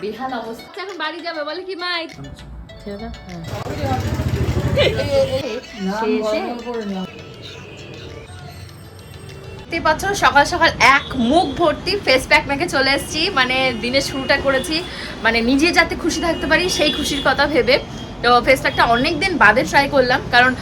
বেহাল অবস্থা। এখন বাড়ি যাবে বলে কি মাই? ছেড়ে দাও হ্যাঁ পাচ্ছ সকাল সকাল এক মুখ ভর্তি ফেস প্যাক মেখে চলে এসেছি। মানে দিনের শুরুটা করেছি। মানে নিজে যাতে খুশি থাকতে পারি সেই খুশির কথা ভেবে। তো ফেস প্যাকটা অনেক দিন বাদে ট্রাই করলাম। কারণ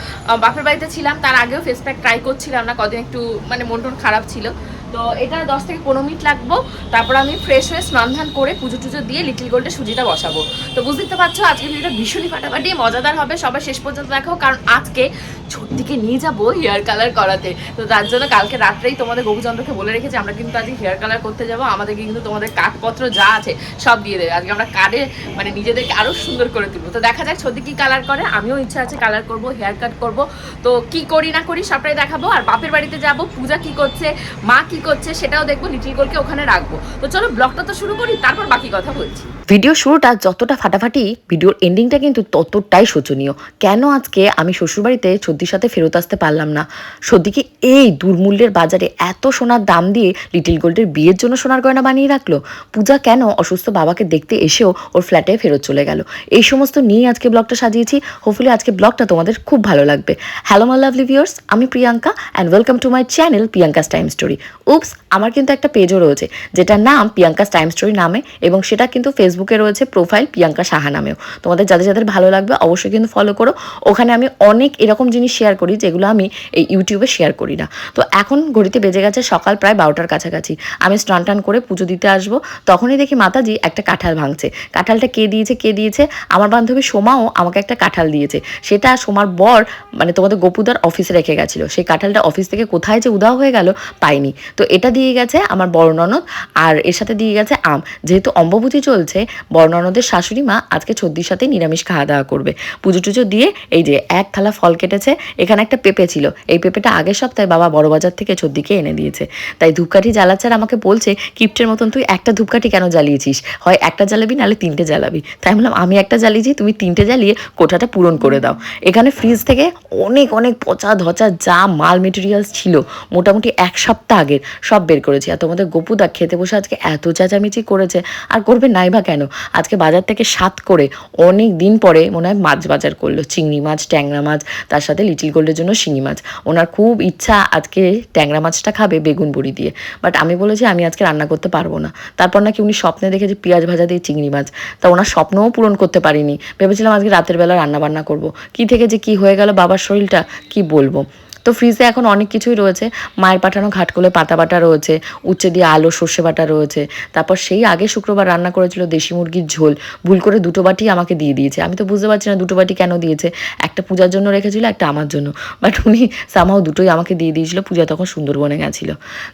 বাপের বাড়িতে ছিলাম তার আগেও ফেস প্যাক ট্রাই করছিলাম না কদিন একটু মানে মন টন খারাপ ছিল। তো এটা দশ থেকে পনেরো মিনিট লাগবো। তারপর আমি ফ্রেশ হয়ে স্নান ধান করে পুজো টুজো দিয়ে লিটিল গোল্ডে সুজিটা বসাবো। তো বুঝতে পারছ, আজকে ভিডিওটা ভীষণই ফাটাফাটি, মজাদার হবে, সবাই শেষ পর্যন্ত দেখো, কারণ আজকে ছোট্টিকে নিয়ে যাব হেয়ার কালার করাতে। তো তার জন্য কালকে রাত্রেই তোমাদের গোপুচন্দ্রকে বলে রেখেছি, আমরা কিন্তু আজকে হেয়ার কালার করতে যাব, আমাদেরকে কিন্তু তোমাদের কাঠপত্র যা আছে সব দিয়ে দেবে। আজকে আমরা কার্ডে মানে নিজেদেরকে আরও সুন্দর করে তুলবো। তো দেখা যাক ছোটি কি কালার করে, আমিও ইচ্ছা আছে কালার করব হেয়ার কাট করব। তো কি করি না করি সবটাই দেখাবো, আর বাপের বাড়িতে যাব, পূজা কি করছে, মা কি করছে সেটাও দেখব, লিটিল গোলকে ওখানে রাখব। তো চলো, ব্লগটা তো শুরু করি, তারপর বাকি কথা বলছি। ভিডিও শুরুটা যতটা ফাটাফাটি, ভিডিওর এন্ডিংটা কিন্তু ততটাই শোচনীয়। কেন আজকে আমি শ্বশুরবাড়িতে সর্দির সাথে ফেরত আসতে পারলাম না? সর্দিকে এই দুর্মূল্যের বাজারে এত সোনার দাম দিয়ে লিটিল গোল্ডের বিয়ের জন্য সোনার গয়না বানিয়ে রাখল? পূজা কেন অসুস্থ বাবাকে দেখতে এসেও ওর ফ্ল্যাটে ফেরত চলে গেল? এই সমস্ত নিয়ে আজকে ব্লগটা সাজিয়েছি। হোপফুলি আজকে ব্লগটা তোমাদের খুব ভালো লাগবে। হ্যালো মাই লাভলি ভিউয়ার্স আমি Priyanka and welcome to my channel Priyanka's time story oops আমার কিন্তু একটা পেজও রয়েছে, যেটার নাম প্রিয়াঙ্কাস টাইম স্টোরি নামে এবং সেটা কিন্তু ফেসবুকে রয়েছে প্রোফাইল প্রিয়াঙ্কা সাহা নামেও। তোমাদের যাদের যাদের ভালো লাগবে অবশ্যই কিন্তু ফলো করো। ওখানে আমি অনেক এরকম জিনিস শেয়ার করি যেগুলো আমি এই ইউটিউবে শেয়ার করি না। তো এখন ঘড়িতে বেজে গেছে সকাল প্রায় বারোটার কাছাকাছি। আমি স্নান টান করে পুজো দিতে আসব। তখনই দেখি মাতাজি একটা কাঁঠাল ভাঙছে। কাঁঠালটা কে দিয়েছে কে দিয়েছে? আমার বান্ধবী সোমাও আমাকে একটা কাঁঠাল দিয়েছে। সেটা সোমার বর মানে তোমাদের গোপুদার অফিসে রেখে গেছিল। সেই কাঁঠালটা অফিস থেকে কোথায় যে উদাও হয়ে গেল, পাইনি। তো এটা দিয়ে গেছে আমার বড় ননদ আর এর সাথে দিয়ে গেছে আম। যেহেতু অম্বভূতি চলছে, বড় ননদের শাশুড়ি মা আজকে ছদ্দির সাথে নিরামিষ খাওয়া দাওয়া করবে। পুজো টুজো দিয়ে এই যে এক থালা ফল কেটেছে, এখানে একটা পেঁপে ছিল। এই পেঁপেটা আগের সপ্তাহে বাবা বড়বাজার থেকে ছদ্দিকে এনে দিয়েছে। তাই ধূপকাঠি জ্বালাচ্ছে আর আমাকে বলছে, কিপ্টের মতন তুই একটা ধূপকাঠি কেন জ্বালিয়েছিস? হয় একটা জ্বালাবি, নাহলে তিনটে জ্বালাবি। তাই বললাম, আমি একটা জ্বালিয়েছি, তুমি তিনটে জ্বালিয়ে কোঠাটা পূরণ করে দাও। এখানে ফ্রিজ থেকে অনেক অনেক পচা ধচা যা মাল মেটেরিয়ালস ছিল, মোটামুটি এক সপ্তাহ আগের। সব বের করেছি। আর তোমাদের গোপুদা খেতে বসে আজকে এত চেঁচামেচি করেছে। আর করবে নাই বা কেন? আজকে বাজার থেকে সাত করে অনেক দিন পরে মনে হয় মাছ বাজার করল। চিংড়ি মাছ, ট্যাংরা মাছ, তার সাথে লিটিল গোল্ডের জন্য শিঙি মাছ। ওনার খুব ইচ্ছা আজকে ট্যাংরা মাছটা খাবে বেগুন বড়ি দিয়ে। বাট আমি বলেছি, আমি আজকে রান্না করতে পারব না। তারপর নাকি উনি স্বপ্নে দেখে যে পেঁয়াজ ভাজা দিয়ে চিংড়ি মাছ। তা ওনার স্বপ্নও পূরণ করতে পারিনি। ভেবেছিলাম আজকে রাতের বেলা রান্না বান্না করব। কি থেকে যে কি হয়ে গেল বাবার শরীরটা, কি বলব? তো ফ্রিজে এখন অনেক কিছুই রয়েছে। মায়ের পাঠানো ঘাটকোলে পাতা বাটা রয়েছে, উচ্ছে দিয়ে আলু, সর্ষে বাটা রয়েছে। তারপর সেই আগে শুক্রবার রান্না করেছিল দেশি মুরগির ঝোল। ভুল করে দুটো বাটি আমাকে দিয়ে দিয়েছে। আমি তো বুঝতে পারছি না দুটো বাটি কেন দিয়েছে। একটা পূজার জন্য রেখেছিল, একটা আমার জন্য। বাট উনি সামাও দুটোই আমাকে দিয়ে দিয়েছিল। পূজা তখন সুন্দরবনে গেছিল।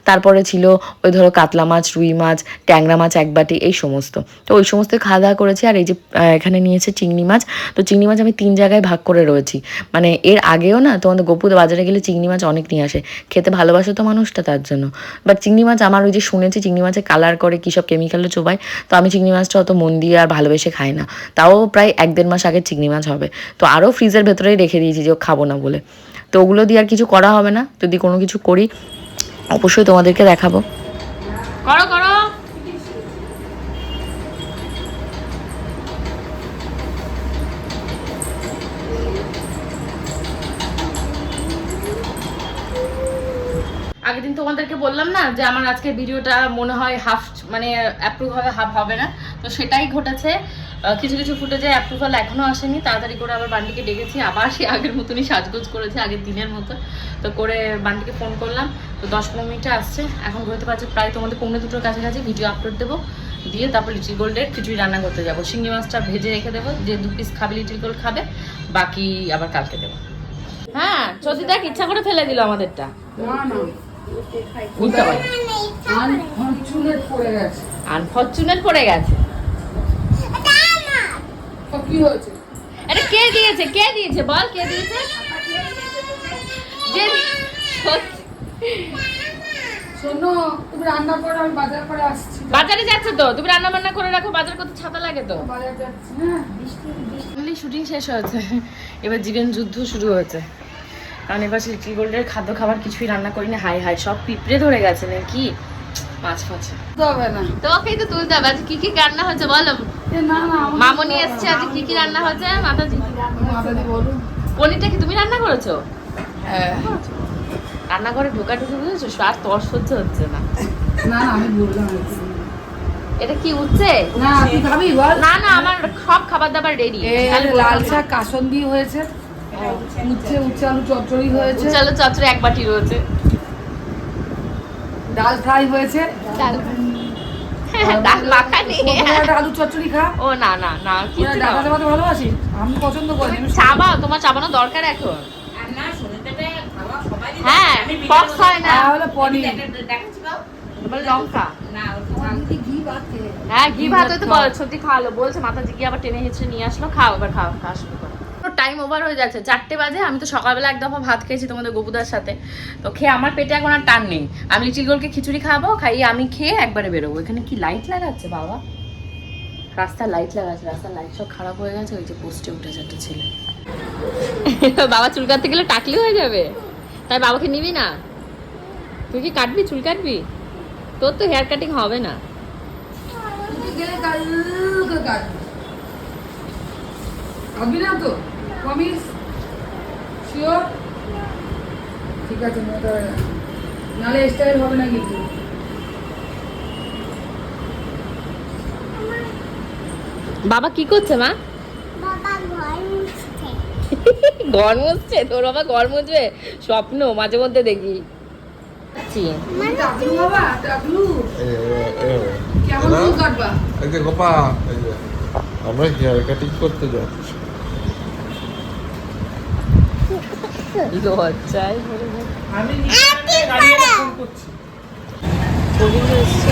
তারপরে ছিল ওই ধরো কাতলা মাছ, রুই মাছ, ট্যাংরা মাছ এক বাটি, এই সমস্ত। তো ওই সমস্ত খাওয়া দাওয়া করেছি। আর এই যে এখানে নিয়েছে চিংড়ি মাছ। তো চিংড়ি মাছ আমি তিন জায়গায় ভাগ করে রয়েছি। মানে এর আগেও না তোমাদের গোপুর বাজারে গেলে চিংড়ি মাছ অনেক নিয়ে আসে। খেতে ভালোবাসে তো মানুষটা তার জন্য। বাট চিংড়ি মাছ আমার ওই যে শুনেছি, চিংড়ি মাছে কালার করে কী সব কেমিক্যালে চোবায়। তো আমি চিংড়ি মাছটা অত মন দিয়ে আর ভালোবেসে খাই না। তাও প্রায় এক দেড় মাস আগে চিংড়ি মাছ হবে। তো আরও ফ্রিজের ভেতরেই রেখে দিয়েছি যে খাব না বলে। তো ওগুলো দিয়ে আর কিছু করা হবে না। যদি কোনো কিছু করি, অবশ্যই তোমাদেরকে দেখাবো। করো করো। আগের দিন তোমাদেরকে বললাম না যে আমার আজকে ভিডিওটা মনে হয় হাফ মানে অ্যাপ্রুভ হবে হাফ হবে না। তো সেটাই ঘটেছে। কিছু কিছু ফুটেজে অ্যাপ্রুভাল এখনও আসেনি। তাড়াতাড়ি করে আবার বান্ডিকে ডেকেছি। আবার সে আগের মতনই সাজগোজ করেছে আগের দিনের মতো। তো করে বান্ডিকে ফোন করলাম। তো দশ পনেরো মিনিটে আসছে। এখন ঘুরতে পারছে প্রায় তোমাদের পৌনে দুটোর কাছাকাছি ভিডিও আপলোড দেবো। দিয়ে তারপর লিটিল গোল্ডের খিচুড়ি রান্না করতে যাব। শিঙি মাছটা ভেজে রেখে দেবো। যে দু পিস খাবে লিটিল গোল্ড খাবে বাকি আবার কালকে দেবো। হ্যাঁ সত্যি দেখ ইচ্ছা করে ফেলে দিল আমাদেরটা। আনফর্চুনেট পড়ে গেছে। এটা কে দিয়েছে? কে দিয়েছে? বল কে দিয়েছে? বাজার যাচ্ছে তো? তুমি রান্না বান্না করে রাখো বাজার করতে ছাতা লাগে তো? যাচ্ছি হ্যাঁ। শুটিং শেষ হয়েছে। এবার জীবন যুদ্ধ শুরু হয়েছে। কারণ এবার লিটিল গোল্ডের খাদ্য খাবার কিছুই রান্না করিনি। হাই হাই সব পিঁপড়ে ধরে গেছে নাকি? মাছ ফাছ। হবে না। তোমাকেই তো তুলতে হবে। আজ কি কি রান্না হয়েছে বলো? মামনি এসছে আজ কি কি রান্না হয়েছে মাতাজি। পনিরটা কি তুমি রান্না করেছ? হ্যাঁ। রান্নাঘরে ঢোকা ঢুকে বুঝেছ? আর তর সহ্য হচ্ছে না। না আমি বললাম এটা কি উঠছে না না না আমার সব খাবার দাবার রেডি লাল শাক কাসন্দি হয়েছে। উচ্ছে উচ্ছে আলু চচ্চড়ি হয়েছে। চলো চচড়ে এক বাটি রয়েছে। ডাল ফ্রাই হয়েছে। ডাল। ডাল মাখানি প্রথমে আলু চচ্চড়ি খা। ও না না না কি ওরা ডাল চাপাতে ভালোবাসি। আমি পছন্দ করি চাবা তোমার চাবানো দরকার এখন? হ্যাঁ পক্স হয় না। তাহলে পনির। এবার লঙ্কা। হ্যাঁ ঘি ভাত বল সত্যি খাওয়ালো। বলছে মাথাজি কি আবার টেনে হিচড়ে নিয়ে আসলো। খাও এবার খাও খাওয়া শুরু করো টাইম ওভার হয়ে যাচ্ছে। চারটে বাজে আমি তো সকালবেলা এক দফা ভাত খেয়েছি তোমাদের গবুদার সাথে। তো খেয়ে আমার পেটে এখন আর টান নেই। আমি লিটিল গোলকে খিচুড়ি খাব খাইয়ে আমি খেয়ে একবারে বেরোবো। এখানে কি লাইট লাগাচ্ছে বাবা? রাস্তার লাইট লাগাচ্ছে রাস্তার লাইট সব খারাপ হয়ে গেছে ওই যে পোস্টে উঠেছে একটা ছেলে। বাবা চুল কাটতে গেলে টাকলি হয়ে যাবে। তাই বাবাকে নিবি না? তুই কি কাটবি চুল কাটবি? তোর তো হেয়ার কাটিং হবে না। তুই গেলে কালকে কাটবি। খাবি না তো? প্রমিস শিওর ঠিক আছে মোটা নালে স্টাইল হবে না কিন্তু। বাবা কি করছে মা? ঘর মুছছে। তোর বাবা ঘর মুছবে? স্বপ্ন মাঝে মধ্যে দেখি। টাকলু বাবা টাকলু কেমন না? চুল কাটবা? এই যে গোপা এই যে। আমরা হেয়ার কাটিং করতে যাচ্ছি। লজ্জায় ভরে আমি গোবিন্দ এসছে।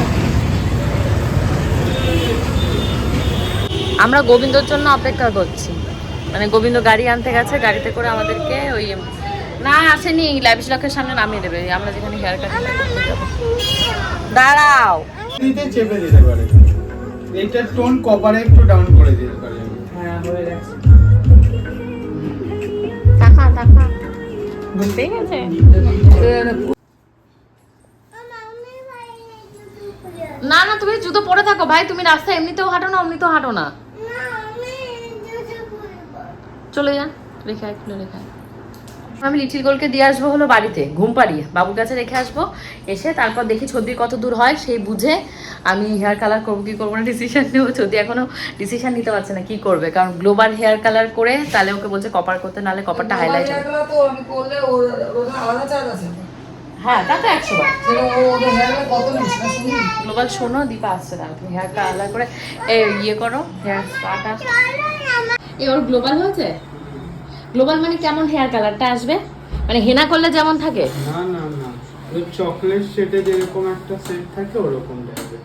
আমরা গোবিন্দর জন্য অপেক্ষা করছি। মানে গোবিন্দ গাড়ি আনতে গেছে গাড়িতে করে আমাদেরকে ওই না আসেনি ল্যাবিস লকের সামনে নামিয়ে দেবে। আমরা যেখানে হেয়ার কাটিং দাঁড়াও। দিতে চেপে দিতে পারে। এইটার টোন কপারে একটু ডাউন করে দিতে পারে। হ্যাঁ হয়ে গেছে। টাকা টাকা গেছে? একটু খুলে না না তুমি জুতো পরে থাকো ভাই তুমি রাস্তায় এমনিতেও হাঁটো না এমনিতেও হাঁটো না। চলে যা রেখায় খুলে রেখে। আয়। আমি লিটিল গোলকে দিয়ে আসব হলো বাড়িতে ঘুম পাড়িয়ে। বাবুর কাছে রেখে আসব। এসে তারপর দেখি ছবি কত দূর হয় সেই বুঝে আমি হেয়ার কালার করব কি করব না ডিসিশন নেব। ছদ্দি এখনও ডিসিশন নিতে পারছে না কি করবে কারণ গ্লোবাল হেয়ার কালার করে তাহলে ওকে বলছে কপার করতে নাহলে কপারটা হাইলাইট হ্যাঁ তা তো একশো নিস না শুনি। গ্লোবাল শোনো দীপা আসছে না। হেয়ার কালার করে এ ইয়ে করো হেয়ার স্পাটা এ ওর গ্লোবাল হয়েছে? গ্লোবাল মানে কেমন হেয়ার কালারটা আসবে? মানে হেনা করলে যেমন থাকে? না না না। ওই চকলেট সেটে যেরকম একটা সেট থাকে ওরকম টাইপের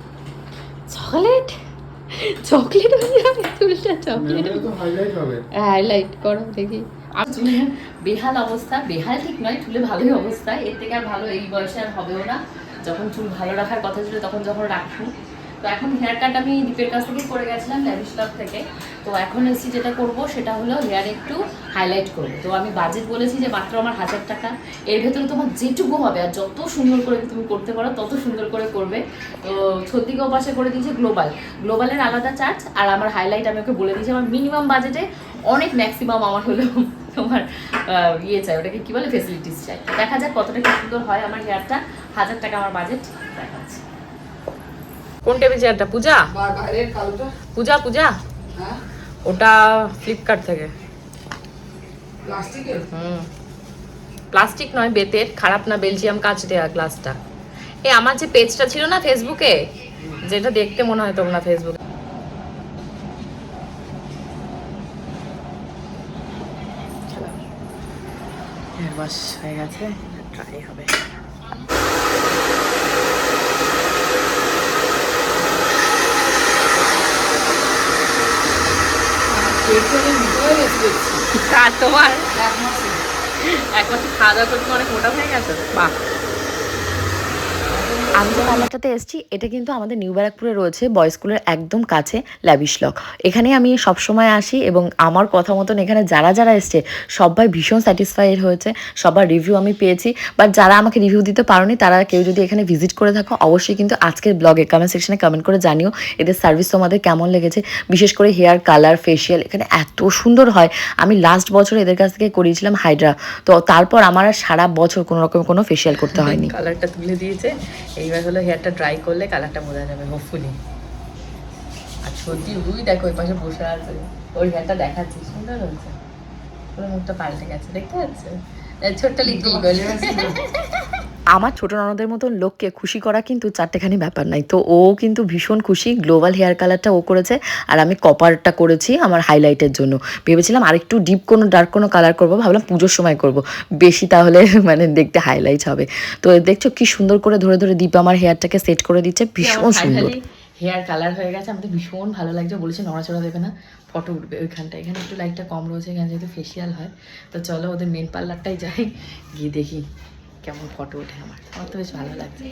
চকলেট চকলেট হয়ে যাবে চুলটা চকলেট এটা তো হাইলাইট হবে। হাইলাইট করো দেখি। আমি বেহাল অবস্থা বেহাল ঠিক নয় চুলে ভালোই অবস্থা। এর থেকে আর ভালো এই বয়সে আর হবেও না। যখন চুল ভালো রাখার কথা ছিল তখন যখন রাখি তো এখন হেয়ার কাট আমি দীপের কাছ থেকে করে গেছিলাম ল্যাভিশ লাভ থেকে। তো এখন এসেছি যেটা করব, সেটা হলো হেয়ার একটু হাইলাইট করব। তো আমি বাজেট বলেছি যে মাত্র আমার হাজার টাকা। এর ভেতরে তোমার যেটুকু হবে আর যত সুন্দর করে তুমি করতে পারো, তত সুন্দর করে করবে। তো ছত্রিকাও পাশে করে দিয়েছে গ্লোবাল গ্লোবালের আলাদা চার্জ আর আমার হাইলাইট আমি ওকে বলে দিয়েছি। আমার মিনিমাম বাজেটে অনেক ম্যাক্সিমাম আমার হলো তোমার ইয়ে চাই, ওটাকে কী বলে ফেসিলিটিস চাই। দেখা যাক কতটা কি সুন্দর হয় আমার হেয়ারটা হাজার টাকা আমার বাজেট দেখাচ্ছে। কোন টেবিল চেয়ারটা পূজা? পূজা পূজা? হ্যাঁ। ওটা ফ্লিপকার্ট থেকে। হুম। প্লাস্টিক নয় বেতের। খারাপ না বেলজিয়াম কাঁচ দেওয়া গ্লাসটা এ আমার যে পেজটা ছিল না ফেসবুকে যেটা দেখতে মনে হয় তোমরা ফেসবুকে বাস হয়ে গেছে ট্রাই হবে। তোমার? এক মাসে। এক মাসে খাওয়া দাওয়া করতে অনেক মোটা হয়ে গেছে? বাহ। আমি যে পার্লারটাতে এসেছি এটা কিন্তু আমাদের নিউ ব্যারাকপুরে রয়েছে বয়েজ স্কুলের একদম কাছে ল্যাবিশ লক। এখানে আমি সবসময় আসি এবং আমার কথা মতন এখানে যারা যারা এসছে সবাই ভীষণ স্যাটিসফাইড হয়েছে সবার রিভিউ আমি পেয়েছি। বাট যারা আমাকে রিভিউ দিতে পারোনি তারা কেউ যদি এখানে ভিজিট করে থাকো অবশ্যই কিন্তু আজকের ব্লগে কমেন্ট সেকশনে কমেন্ট করে জানিও এদের সার্ভিস তোমাদের কেমন লেগেছে। বিশেষ করে হেয়ার কালার ফেশিয়াল এখানে এত সুন্দর হয়। আমি লাস্ট বছর এদের কাছ থেকে করিয়েছিলাম হাইড্রা তো তারপর আমার আর সারা বছর কোনো রকম কোনো ফেশিয়াল করতে হয়নি। কালারটা তুলে দিয়েছে। এইবার হলো হেয়ারটা ড্রাই করলে কালারটা বোঝা যাবে হোপফুলি আর সত্যি ওই দেখো ওই পাশে বসে আছে। ওই হেয়ারটা দেখাচ্ছি সুন্দর হচ্ছে পুরো মুখটা পাল্টে গেছে দেখতে পাচ্ছে? ছোট্ট লিখতে গোল আমার ছোট ননদের মতন লোককে খুশি করা কিন্তু চারটেখানি ব্যাপার নাই। তো ও কিন্তু ভীষণ খুশি গ্লোবাল হেয়ার কালারটা ও করেছে আর আমি কপারটা করেছি আমার হাইলাইটের জন্য। ভেবেছিলাম আরেকটু ডিপ কোনো ডার্ক কোনো কালার করব ভাবলাম পুজোর সময় করব। বেশি তাহলে মানে দেখতে হাইলাইট হবে। তো দেখছ কি সুন্দর করে ধরে ধরে দীপ আমার হেয়ারটাকে সেট করে দিচ্ছে ভীষণ সুন্দর। হেয়ার কালার হয়ে গেছে আমাদের ভীষণ ভালো লাগছে। বলেছে নড়াচড়া দেবে না ফটো উঠবে ওইখানটা। এখানে একটু লাইটটা কম রয়েছে এখানে যেহেতু ফেসিয়াল হয়। তো চলো ওদের মেন পার্লারটাই যাই গিয়ে দেখি। কেমন ফটো ওঠে আমার। আমার তো বেশ ভালো লাগছে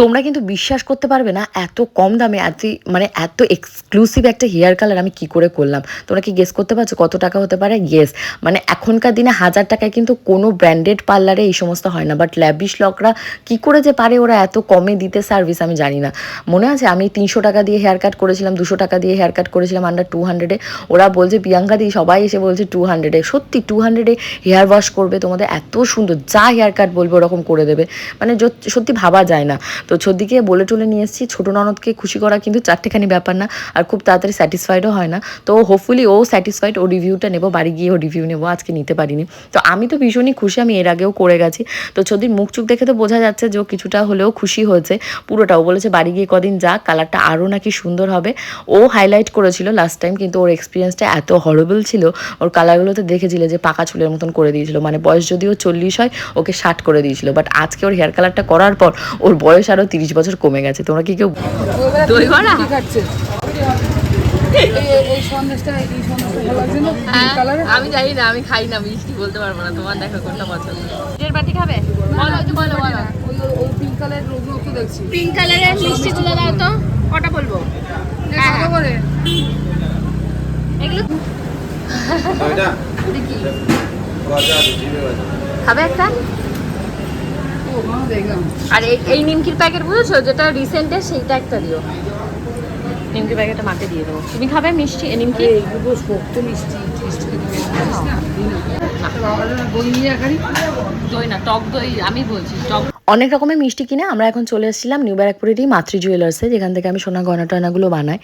তোমরা কিন্তু বিশ্বাস করতে পারবে না, এত কম দামে এত মানে এত এক্সক্লুসিভ একটা হেয়ার কালার আমি কি করে করলাম। তোমরা কি গেস করতে পারছ কত টাকা হতে পারে? গেস মানে এখনকার দিনে হাজার টাকায় কিন্তু কোনো ব্র্যান্ডেড পার্লারে এই সমস্ত হয় না। বাট ল্যাবিশ লকরা কি করে যে পারে? ওরা এত কমে দিতে সার্ভিস আমি জানি না। মনে আছে? আমি তিনশো টাকা দিয়ে হেয়ার কাট করেছিলাম, দুশো টাকা দিয়ে হেয়ার কাট করেছিলাম আন্ডার টু হান্ড্রেডে ওরা বলছে, প্রিয়াঙ্কা দি, সবাই এসে বলছে টু হান্ড্রেডে সত্যি টু হান্ড্রেডে হেয়ার ওয়াশ করবে তোমাদের এত সুন্দর, যা হেয়ার কাট বলবে ওরকম করে দেবে। মানে সত্যি ভাবা যায় না। তো ছদিকে বলে টলে নিয়ে এসেছি, ছোটো ননদকে খুশি করা কিন্তু চারটেখানি ব্যাপার না, আর খুব তাড়াতাড়ি স্যাটিসফাইডও হয় না। তো হোপফুলি ও স্যাটিসফাইড ও রিভিউটা নেব, বাড়ি গিয়ে ও রিভিউ নেব, আজকে নিতে পারিনি। তো আমি তো ভীষণই খুশি, আমি এর আগেও করে গেছি। তো ছদির মুখ চুখ দেখে তো বোঝা যাচ্ছে যে ও কিছুটা হলেও খুশি হয়েছে, পুরোটা। ও বলেছে বাড়ি গিয়ে কদিন যা কালারটা আরও নাকি সুন্দর হবে। ও হাইলাইট করেছিল লাস্ট টাইম কিন্তু ওর এক্সপিরিয়েন্সটা এত হরবল ছিল, ওর কালারগুলোতে দেখেছিলে যে পাকা চুলের মতন করে দিয়েছিল। মানে বয়স যদিও চল্লিশ হয় ওকে ষাট করে দিয়েছিল। বাট আজকে ওর হেয়ার কালারটা করার পর ওর বয়স আরও তিরিশ বছর কমে গেছে। তোমরা কি কেউ দই বড়া? হ্যাঁ, কালারে আমি জানি না আমি খাই না মিষ্টি বলতে পারব না। তোমার দেখো কোনটা পছন্দ। নিজের বাটি খাবে? বলো বলো বলো। ওই ওই- ওই পিঙ্ক কালারের রোগও তো দেখছি। পিঙ্ক কালারের মিষ্টি তুলে দাও তো। কটা বলব এ কত করে এগুলো ওইটা দেখি গজা জিবে গজা খাবে একটা? আর এই এই নিমকির প্যাকেট বুঝেছ? যেটা রিসেন্টের সেইটা একটা দিও। নিমকির প্যাকেটটা মাকে দিয়ে দেবো। তুমি খাবে মিষ্টি নিমকি? শক্ত মিষ্টি দই না টক দই আমি বলছি টক অনেক রকমের মিষ্টি কিনে আমরা এখন চলে এসেছিলাম নিউ ব্যারাকপুরেরই মাতৃ জুয়েলার্সে যেখান থেকে আমি সোনা গয়না টয়নাগুলো বানাই।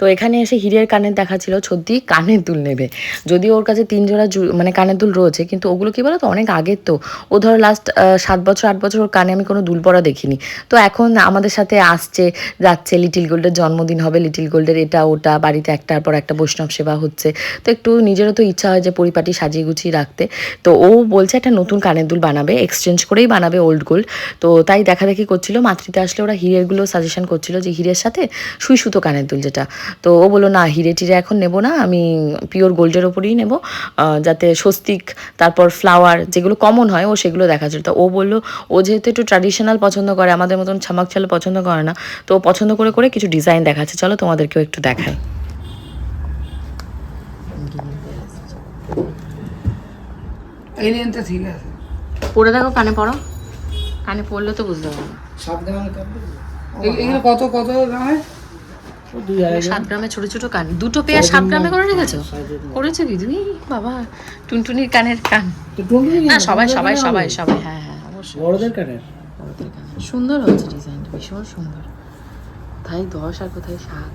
তো এখানে এসে হিরের কানের দেখা ছিল, সত্যি কানের দুল নেবে। যদিও ওর কাছে তিন জোড়া মানে কানের দুল রয়েছে, কিন্তু ওগুলো কি বলো তো অনেক আগের তো। ও ধরো লাস্ট সাত বছর, আট বছর ওর কানে আমি কোনো দুল পরা দেখিনি। তো এখন আমাদের সাথে আসছে, যাচ্ছে লিটিল গোল্ডের জন্মদিন হবে লিটিল গোল্ডের এটা ওটা, বাড়িতে একটার পর একটা বৈষ্ণব সেবা হচ্ছে। তো একটু নিজেরও তো ইচ্ছা হয় যে পরিপাটি সাজিয়ে গুছিয়ে রাখতে। তো ও বলছে একটা নতুন কানের দুল বানাবে এক্সচেঞ্জ করেই বানাবে ওল্ড গোল্ড তো তাই দেখা দেখি করছিল। মাতৃতে আসলে ওরা হিরেরগুলো সাজেশন করছিল যে হিরের সাথে সুই সুতো কানের দুল যেটা। তো ও বলল না হিরে টিরে এখন নেব না আমি পিওর গোল্ডের ওপরেই নেব আহ, যাতে স্বস্তিক তারপর ফ্লাওয়ার যেগুলো কমন হয় ও সেগুলো দেখাচ্ছিল তো ও বলল ও যেহেতু একটু ট্র্যাডিশনাল পছন্দ করে আমাদের মতন ছামাক ছালে পছন্দ করে না তো ও পছন্দ করে করে কিছু ডিজাইন দেখাচ্ছে। চলো তোমাদেরকেও একটু লেনটা ঠিক আছে। পরে দেখো কানে পড়ো। কানে পড়লে তো বুঝতে পারব এগুলো কত কত সাত গ্রামে। ছোট ছোট কান। দুটো পেয়ার সাত গ্রামে করে রেখেছো? করেছ কি? তুমি বাবা টুনটুনির কানের কান। না সবাই সবাই সবাই সবাই হ্যাঁ হ্যাঁ অবশ্যই বড়দের কানের? বড়দের কানে। সুন্দর হয়েছে ডিজাইনটা ভীষণ সুন্দর। কোথায় দশ আর কোথায় সাত?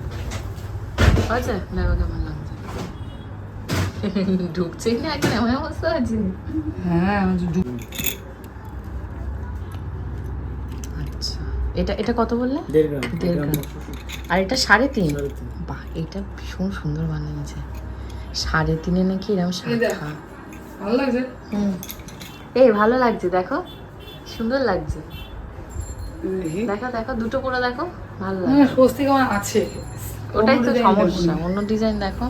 হয়েছে? দেখো কেমন লাগছে? ঢুকছেই না এখন এমন অবস্থা আছে হ্যাঁ আমার তো দু- আচ্ছা এটা এটা কত বললে? দেড় গ্রাম দেড় গ্রাম। আর এটা সাড়ে তিন? বাহ এটা ভীষণ সুন্দর বানিয়েছে। সাড়ে তিনে নাকি এরকম এই দেখ। ভালো লাগছে? হুম। এই ভালো লাগছে দেখো। সুন্দর লাগছে। দেখো। দেখো দুটো করে দেখো ভালো লাগছে। আছে। ওটাই তো সমস্যা অন্য ডিজাইন দেখো।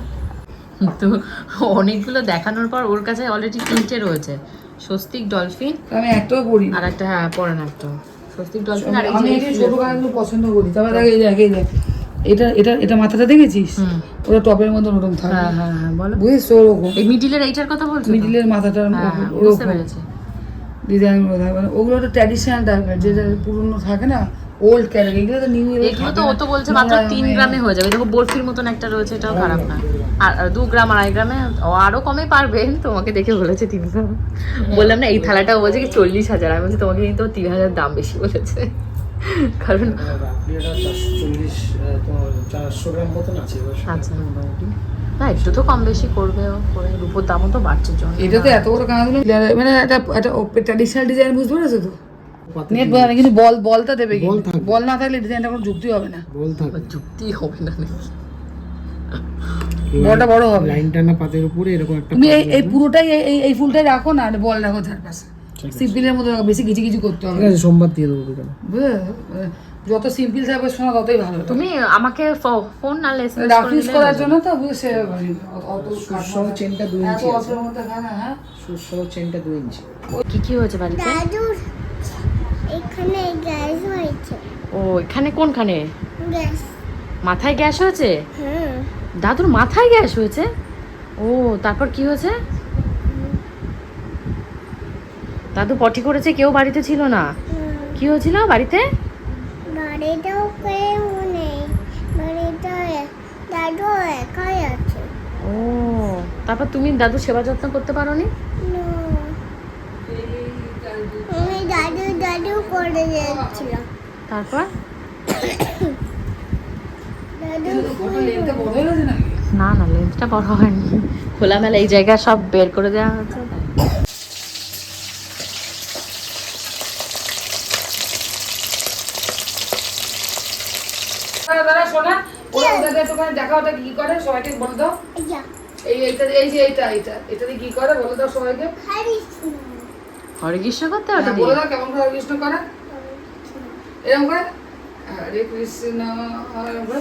তো অনেকগুলো দেখানোর পর ওর কাছে অলরেডি তিনটে রয়েছে। স্বস্তিক ডলফিন আমি একটাও পড়ি আর একটা হ্যাঁ পরে না একটা স্বস্তিক ডলফিন আর আমি এই ছোট কানগুলো পছন্দ করি। তবে দেখ এই দেখ এই দেখ এটা এটা এটা মাথাটা দেখেছিস? ওটা টপের মতন ওরকম থাকে। হ্যাঁ হ্যাঁ হ্যাঁ বলো। বুঝিস ওরকম? এই মিডিলের এইটার কথা বলছো মিডিলের বুঝতে পেরেছি। থাকে। মানে ওগুলো তো ট্র্যাডিশনাল টাইপের যেটা পুরনো থাকে না ওল্ড ক্যারেক্টার এগুলো তো নিউ এগুলো তো ও তো বলছে মাত্র তিন গ্রামে হয়ে যাবে। দেখো বরফির মতন একটা রয়েছে এটাও খারাপ না। আর আর দু গ্রাম আড়াই গ্রামে ও আরও কমে পারবে। তোমাকে দেখে বলেছে তিন গ্রাম বললাম না এই থালাটা ও বলছে কি চল্লিশ হাজার। আমি বলছি তোমাকে কিন্তু তিন হাজার দাম বেশি বলেছে। কারণ এবার আচ্ছা না একটু তো কম বেশি করবে ও করে রূপোর দামও তো বাড়ছে জন্য। এটা তো এত বড় কানগুলো মানে একটা একটা ট্র্যাডিশনাল ডিজাইন বুঝতে পেরেছ তো? নেট বোঝা না, কিন্তু বল বলটা দেবে বল না থাকলে ডিজাইনটা কোনো যুক্তি হবে না। বল থাকবে যুক্তি হবে না নাকি বলটা বড় হবে। লাইন টানা পাতের উপরে এরকম একটা তুমি এই এই পুরোটাই এই- এই এই ফুলটাই রাখো না আর বল রাখো চারপাশে সিম্পলের মতো রাখো বেশি কিছু কিছু করতে হবে। ঠিক আছে সোমবার দিয়ে দেবো যত সিম্পল থাকবে শোনা ততই ভালো তুমি আমাকে ফোন না লেস রাফিউজ করার জন্য তো বুঝে অত সুসহ চেনটা দুই এত ইঞ্চি আছে। অল্পের মধ্যে খায় না হ্যাঁ? সুসহ চেনটা দুই ইঞ্চি। কি কি হয়েছে বাড়িতে? দাদুর এখানে গ্যাস হয়েছে। ও এখানে কোনখানে? গ্যাস। মাথায় গ্যাস হয়েছে? হ্যাঁ। দাদুর মাথায় গ্যাস হয়েছে? ও তারপর কি হয়েছে? দাদু পটি করেছে কেউ বাড়িতে ছিল না। কি হয়েছিল বাড়িতে? বাড়িটাও কেউ নেই। বাড়িটা দাদু একাই আছে। ও তারপর তুমি দাদু সেবা যত্ন করতে পারোনি? No. আমি দাদু দাদু করে যাচ্ছিলাম তারপর দাদু ওটা লেনটা বড় হয়ে গেছে নাকি না না লেন্সটা বড় হয়নি। খোলামেলা এই জায়গা সব বের করে দেওয়া হয়েছে। একটুখানি দেখা ওটা কি করে? সবাইকে বলে দাও। এই এইটা এই যে এইটা এইটা। এটা দিয়ে কি করে? বলে দাও সবাইকে। হরে কৃষ্ণ করতে ওটা হ্যাঁ, বলে দাও কেমন করে হরে কৃষ্ণ করে? এরকম করে? হরে কৃষ্ণ হরে করে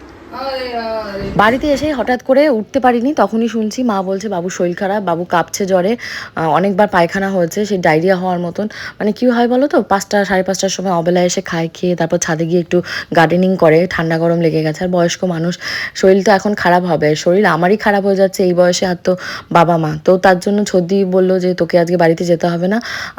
বাড়িতে এসে হঠাৎ করে উঠতে পারিনি, তখনই শুনছি মা বলছে, বাবু শরীর খারাপ, বাবু কাঁপছে জ্বরে অনেকবার পায়খানা হয়েছে, সেই ডায়রিয়া হওয়ার মতন। মানে কি হয় বলো তো, পাঁচটা, সাড়ে পাঁচটার সময় অবেলায় এসে খায়, খেয়ে তারপর ছাদে গিয়ে একটু গার্ডেনিং করে, ঠান্ডা গরম লেগে গেছে। আর বয়স্ক মানুষ শরীর তো এখন খারাপ হবে, শরীর আমারই খারাপ হয়ে যাচ্ছে, এই বয়সে আর তো বাবা মা। তো তার জন্য ছদ্দি বলল যে, তোকে আজকে বাড়িতে যেতে হবে না।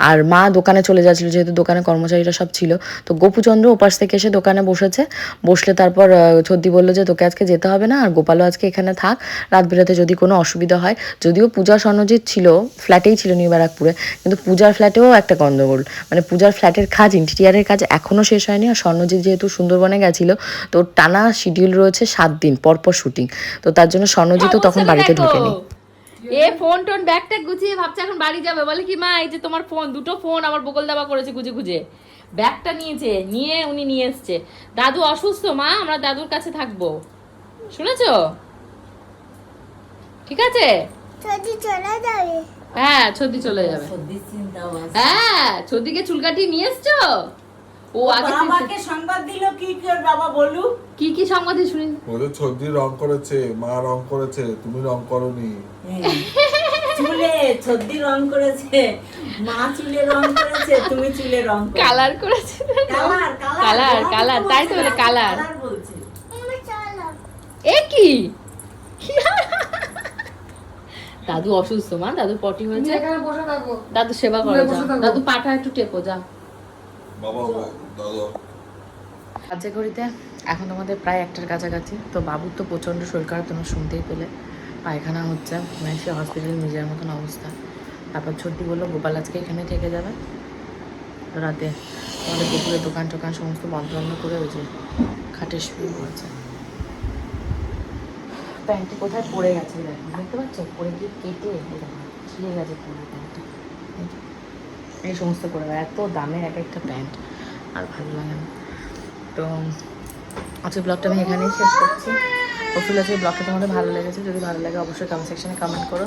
আর মা দোকানে চলে যাচ্ছিল, যেহেতু দোকানে কর্মচারীরা সব ছিল। তো গোপুচন্দ্র ওপাশ থেকে এসে দোকানে বসেছে। বসলে তারপর ছদ্দি বলল যে তোকে আজকে যেতে হবে না আর গোপালও আজকে এখানে থাক। রাত বেরাতে যদি কোনো অসুবিধা হয় যদিও পূজা স্বর্ণজিৎ ছিল ফ্ল্যাটেই ছিল নিউ ব্যারাকপুরে কিন্তু পূজার ফ্ল্যাটেও একটা গন্ডগোল। মানে পূজার ফ্ল্যাটের কাজ ইন্টেরিয়ারের কাজ এখনও শেষ হয়নি আর স্বর্ণজিৎ যেহেতু সুন্দরবনে গেছিল তো টানা শিডিউল রয়েছে সাত দিন পরপর শুটিং তো তার জন্য স্বর্ণজিৎও তখন বাড়িতে ঢোকেনি। এ ফোন টোন ব্যাগটা গুছিয়ে ভাবছে এখন বাড়ি যাবে। বলে কি মা এই যে তোমার ফোন দুটো ফোন আমার বগল দাবা করেছে গুজে গুজে। ব্যাগটা নিয়েছে নিয়ে উনি নিয়ে এসছে। দাদু অসুস্থ মা আমরা দাদুর কাছে থাকব। শুনেছো? ঠিক আছে? যদি চলে যাবে। হ্যাঁ ছদ্দি চলে যাবে। হ্যাঁ ছদ্দিকে চুলকাটি নিয়ে এসছো? ও আগে আমাকে সংবাদ দিল কি করে বাবা বলু কি কি সংবাদে শুনি। ওদের ছর্দি রং করেছে মা রং করেছে তুমি রং করনি। চুলে সর্দি রং করেছে মা চুলে রং করেছে তুমি চুলে রং কালার করেছে। কালার কালার কালার তাই তো বলে কালার। এ কি? দাদু অসুস্থ মা দাদু পটি হয়েছে। এখানে বসে থাকো। দাদু সেবা করে। দাদু পাটা একটু টেপো যা বাবা দাদা। ঘড়িতে এখন আমাদের প্রায় একটার কাছাকাছি। তো বাবুর তো প্রচণ্ড শরীর খারাপ তোমরা শুনতেই পেলে। পায়খানা হচ্ছে মানে সে হসপিটালে নিজের মতন অবস্থা। তারপর ছোট্টি বলল, গোপাল আজকে এখানে থেকে যাবে। রাতে আমাদের পুকুরে দোকান টোকান সমস্ত বন্ধ বন্ধ করে ওই যে খাটে শুয়ে পড়েছে প্যান্টটি কোথায় পড়ে গেছে দেখো, দেখতে পাচ্ছ? পড়ে গিয়ে কেটে ছিঁড়ে গেছে পুরো প্যান্টটা। এই সমস্ত করে। এত দামের এক একটা প্যান্ট, আর ভালো লাগে না। তো আজকে ব্লগটা আমি এখানেই শেষ করছি। হোপফুল আছে ব্লগটা তোমাদের ভালো লেগেছে, যদি ভালো লাগে অবশ্যই কমেন্ট সেকশনে কমেন্ট করো।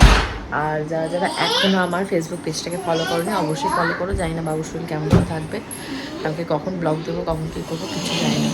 আর যারা যারা এখনও আমার ফেসবুক পেজটাকে ফলো করোনি, অবশ্যই ফলো করো। জানি না বাবুর শরীর কেমন করে থাকবে, কালকে কখন ব্লগ দেবো, কখন কী করব, কিছু জানি না।